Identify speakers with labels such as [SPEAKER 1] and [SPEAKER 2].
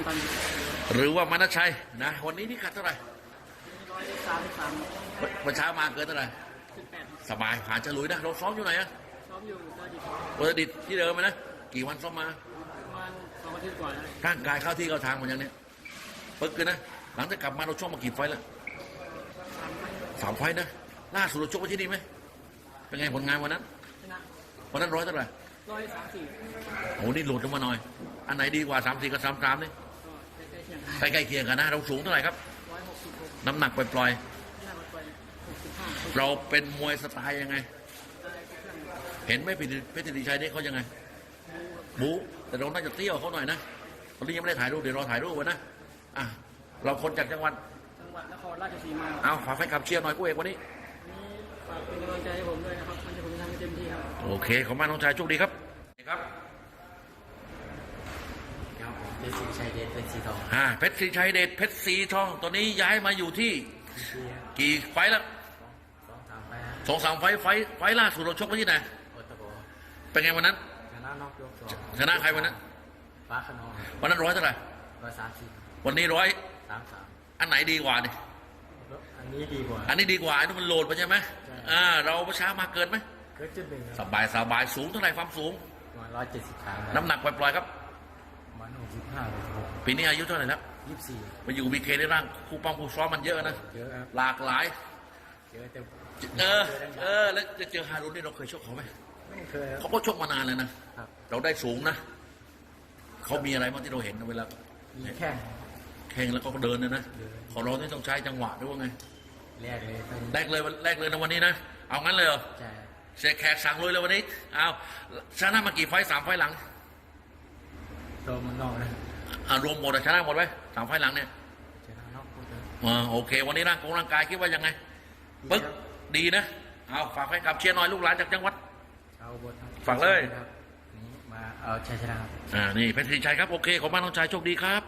[SPEAKER 1] อนตัน
[SPEAKER 2] หรือว่ามานาชัยนะวันนี้นี่ขัดเท่าไหร่
[SPEAKER 1] ร้อยสามสิบสาม
[SPEAKER 2] เมื่อเช้ามาเกินเท่าไหร่
[SPEAKER 1] สิบแปด
[SPEAKER 2] สบายผ่านฉลุยนะเราซ้อมอยู่ไหนอะ
[SPEAKER 1] ซ้อมอยู่ก็ดี
[SPEAKER 2] ปกติที่เดิมไหมนะกี่วันซ้อมมา
[SPEAKER 1] ประมาณสองอาทิตย์กว่าแล้ว
[SPEAKER 2] ร่างกายเข้าที่เข้าทางหมดยังเนี่ยปึ๊กเลยนะหลังจากกลับมาเราชกมากี่ไฟล์แล้ว
[SPEAKER 1] สามไฟล์
[SPEAKER 2] สามไฟล์นะล่าสุดเราชกไว้ที่นี่ไหมเป็นไงผลงานวันนั้น
[SPEAKER 1] ชนะ
[SPEAKER 2] วันนั้นร้อยเท่าไหร่
[SPEAKER 1] ร้อยสามสี่
[SPEAKER 2] โอ้โหนี่หลุดลงมาหน่อย อันไหนดีกว่าสามสี่กับสามสามนี่
[SPEAKER 1] ก็ ใกล้ๆเคียงกัน
[SPEAKER 2] ใกล้ๆเคียงกันนะเราสูงเท่าไหร่ครับ
[SPEAKER 1] ร้อยหกสิบหก
[SPEAKER 2] น้ำหนักปล่อย
[SPEAKER 1] หน้าไปหกสิบห้า
[SPEAKER 2] ๆเราเป็นมวยสไตล์ยังไง
[SPEAKER 1] ได้เครื่อง
[SPEAKER 2] เห็นไหมเพชรเพชรดีชัยนี่เขายังไงบูแต่เราน่าจะเตี้ยวเขาหน่อยนะตอนนี้ยังไม่ได้ถ่ายรูปเดี๋ยวรอถ่ายรูปไว้นะอะเราคนจากจังหวัด
[SPEAKER 1] จังหวัดนครราชสีมา
[SPEAKER 2] เอาฝากแฟนคลับเชียร์หน่อยกู้เอกวันนี้
[SPEAKER 1] วันนี้ฝากเป็นกำลังใจให้ผมด้วยนะครับมันจะผมจะทำให้เต็มที่ครับ
[SPEAKER 2] โอเคขอบคุณมากน้องชายโชคดีครับครับ
[SPEAKER 3] ครับผมเป็นสิงชัยเดชเป็นสีทอง
[SPEAKER 2] อ่าเพชรศรีชัยเดชเพชรสีทอง ตอนนี้ย้ายมาอยู่ที่
[SPEAKER 3] เชียร์
[SPEAKER 2] กี่ไฟล์แล้ว
[SPEAKER 3] สองสามไปฮะ
[SPEAKER 2] สองสามไฟล์ไฟล์ไฟล์ล่าสุดเราชกไว้ที่ไหน
[SPEAKER 3] โอตะโบ
[SPEAKER 2] เป็นไงวันนั้น
[SPEAKER 3] ชนะนอกยกสอง
[SPEAKER 2] ชนะใครวันนั้น
[SPEAKER 3] ฟ้าขนอง
[SPEAKER 2] วันนั้นร้อยเท่าไหร่
[SPEAKER 3] ร้อยสามสิบ
[SPEAKER 2] วันนี้ร้อย
[SPEAKER 3] สามสาม
[SPEAKER 2] อันไหนดีกว่านี่
[SPEAKER 3] อันนี้ดีกว่า
[SPEAKER 2] อันนี้ดีกว่าอันนี้มันโหลดไปใช่ไหม
[SPEAKER 3] ใช่
[SPEAKER 2] อ่าเราประช้ามาเกินไหม
[SPEAKER 3] เกิดจุดหนึ่ง
[SPEAKER 2] สบายสบายสูงเท่าไหร่ความสูง
[SPEAKER 3] ประมาณร้อยเจ็ดสิบสาม
[SPEAKER 2] น้ำหนักปล่อยๆครับ
[SPEAKER 3] ประมาณหกสิบห้าหกสิบหก
[SPEAKER 2] ปีนี้อายุเท่าไหร่แล้ว
[SPEAKER 3] ยี่สิบสี่
[SPEAKER 2] มาอยู่บีเคในร่างครูป้องครูซ้อมมันเยอะนะ
[SPEAKER 3] เยอะครับ
[SPEAKER 2] หลากหลาย
[SPEAKER 3] เยอะแต่
[SPEAKER 2] เออเออแล้วจะเจอฮารุนนี่เราเคยชกเขาไหม
[SPEAKER 3] ไม่เคยค
[SPEAKER 2] เขา
[SPEAKER 3] รับ
[SPEAKER 2] ก็ชกมานานเลยนะ
[SPEAKER 3] ครับ
[SPEAKER 2] เราได้สูงนะเขามีอะไรบ้างที่เราเห็นเวลา
[SPEAKER 3] มีแข้ง
[SPEAKER 2] แข่งแล้วก็เดินเนยนะ
[SPEAKER 3] เดิน
[SPEAKER 2] ของเราเนี่ยต้องใช้จังหวะด้วยว่าไง
[SPEAKER 3] แรกเลยเป็น
[SPEAKER 2] แรกเลยวันแรกเลยนะวันนี้นะเอางั้นเลยเหรอ
[SPEAKER 3] ใช่
[SPEAKER 2] เสียแขกสั่งเลยเลยวันนี้เอาชนะมากี่ไฟต์สามไฟต์หลัง
[SPEAKER 3] ตัวมันนอกนะ
[SPEAKER 2] อ่ารวมหมดอะชนะหมดไหมสามไฟต์หลังเนี่ย
[SPEAKER 3] ชนะนอกหมดเลย
[SPEAKER 2] อ่าโอเค วันนี้ร่างกงร่างกายคิดว่ายังไงปึ๊กดีนะเอาฝากแฟนคลับเชียร์หน่อยลูกหลานจากจังหวัด
[SPEAKER 3] ชาวบดครับ
[SPEAKER 2] ฝากเลย
[SPEAKER 3] ครับนี่มาเอาชัยชนะครับ
[SPEAKER 2] อ่านี่เพชรศรีชัยครับโอเคขอบคุณมากน้องชายโชคดีครับ